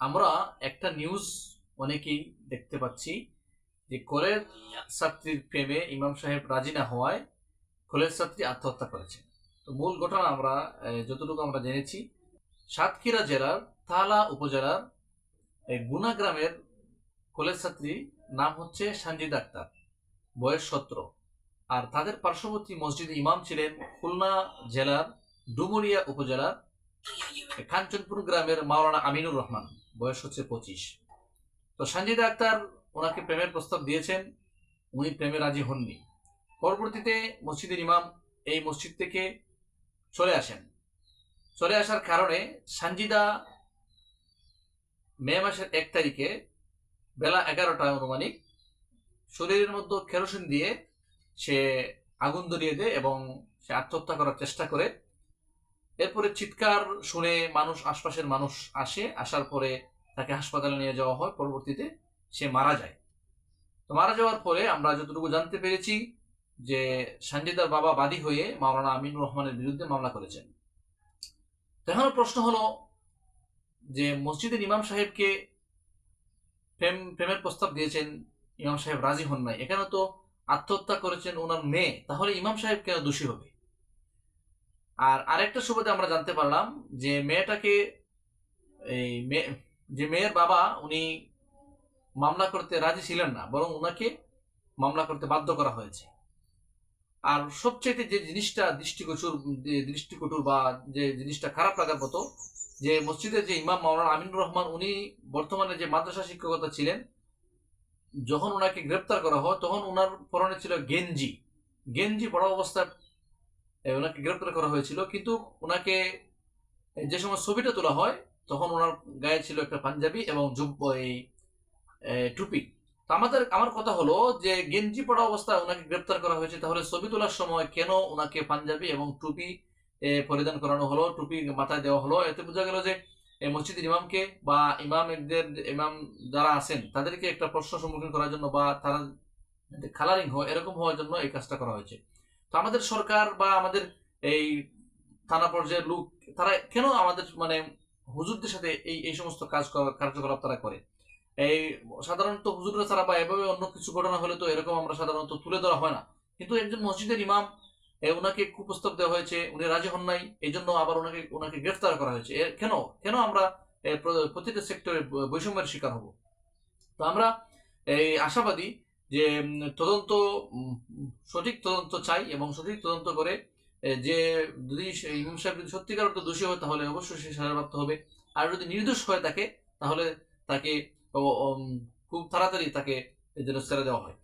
আমরা একটা নিউজ অনেকেই দেখতে পাচ্ছি যে কলেজ ছাত্রীর প্রেমে ইমাম সাহেব রাজি না হওয়ায় কলেজ ছাত্রী আত্মহত্যা করেছে। তো মূল ঘটনা আমরা যতটুকু আমরা জেনেছি, সাতক্ষীরা জেলার তালা উপজেলার গুনা গ্রামের কলেজ ছাত্রী নাম হচ্ছে সঞ্জিদা আক্তার, বয়স সতেরো। আর তাদের পার্শ্ববর্তী মসজিদে ইমাম ছিলেন খুলনা জেলার ডুমুরিয়া উপজেলার কাঞ্চনপুর গ্রামের মাওলানা আমিনুর রহমান। বয়স হচ্ছে পঁচিশ। তো সঞ্জিদা আক্তার ওনাকে প্রেমের প্রস্তাব দিয়েছেন, উনি প্রেমে রাজি হননি। পরবর্তীতে মসজিদের ইমাম এই মসজিদ থেকে চলে আসেন। চলে আসার কারণে সঞ্জিদা মে মাসের এক তারিখে বেলা এগারোটা অনুমানিক শরীরের মধ্যে কেরোসিন দিয়ে সে আগুন ধরিয়ে দেয় এবং সে আত্মহত্যা করার চেষ্টা করে। এরপরে চিৎকার শুনে মানুষ, আশপাশের মানুষ আসে, আসার পরে তাকে হাসপাতালে নিয়ে যাওয়া হয়। পরবর্তীতে সে মারা যায়। তো মারা যাওয়ার পরে আমরা যতটুকু জানতে পেরেছি যে সঞ্জিদার বাবা বাদী হয়ে মাওলানা আমিনুর রহমানের বিরুদ্ধে মামলা করেছেন। তো এখন প্রশ্ন হলো যে মসজিদের ইমাম সাহেবকে প্রেম, প্রেমের প্রস্তাব দিয়েছেন ইমাম সাহেব রাজি হন নাই। এখানে তো আত্মহত্যা করেছেন ওনার মেয়ে, তাহলে ইমাম সাহেব কেন দোষী হবে? আর আরেকটা সুবাদে আমরা জানতে পারলাম যে মেয়েটাকে এই মেয়ে যে মেয়ের বাবা উনি মামলা করতে রাজি ছিলেন না, বরং ওনাকে মামলা করতে বাধ্য করা হয়েছে। আর সবচেয়ে যে জিনিসটা দৃষ্টিগোচর, যে দৃষ্টিকটুর বা যে জিনিসটা খারাপ লাগার মতো, যে মসজিদের যে ইমাম মাওলানা আমিনুর রহমান উনি বর্তমানে যে মাদ্রাসা শিক্ষকতা ছিলেন, যখন ওনাকে গ্রেপ্তার করা হয়, তখন ওনার পরনে ছিল গেঞ্জি। গেঞ্জি পড়া অবস্থায় ওনাকে গ্রেপ্তার করা হয়েছিল। কিন্তু ওনাকে যে সময় ছবিটা তোলা হয়, তখন ওনার গায়ে ছিল একটা পাঞ্জাবি এবং এই টুপি। আমাদের, আমার কথা হলো যে, গেঞ্জি পড়া অবস্থায় ওনাকে গ্রেপ্তার করা হয়েছে, তাহলে ছবি তোলার সময় কেন ওনাকে পাঞ্জাবি এবং টুপি পরিধান করানো হলো, টুপি মাথায় দেওয়া হলো? এতে বোঝা গেল যে এই মসজিদের ইমামকে বা ইমামদের ইমাম যারা আছেন, তাদেরকে একটা প্রশ্ন সম্মুখীন করার জন্য বা তারা কালারিং হয়, এরকম হওয়ার জন্য এই কাজটা করা হয়েছে। তো আমাদের সরকার বা আমাদের এই থানা পর্যায়ের লোক, তারা কেন আমাদের মানে হুজুরদের সাথে এই এই সমস্ত কাজ কার্যকলাপ তারা করে? এই সাধারণত হুজুররা ছাড়া বা এভাবে অন্য কিছু ঘটনা হলে তো এরকম আমরা সাধারণত তুলে ধরা হয় না। কিন্তু একজন মসজিদের ইমাম ওনাকে কুপ্রস্তাব দেওয়া হয়েছে, উনি রাজি হন নাই এই জন্য আবার ওনাকে ওনাকে গ্রেফতার করা হয়েছে। কেন কেন আমরা প্রতিটা সেক্টরে বৈষম্যের শিকার হব? তো আমরা এই আশাবাদী যে তদন্ত সঠিক তদন্ত চাই এবং সঠিক তদন্ত করে যে যদি ইমাম সাহেব যদি সত্যিকার অর্থে দোষী হয়, তাহলে অবশ্যই সে সাজাপ্রাপ্ত হবে। আর যদি নির্দোষ হয়ে থাকে তাহলে তাকে খুব তাড়াতাড়ি তাকে যেন ছেড়ে দেওয়া হয়।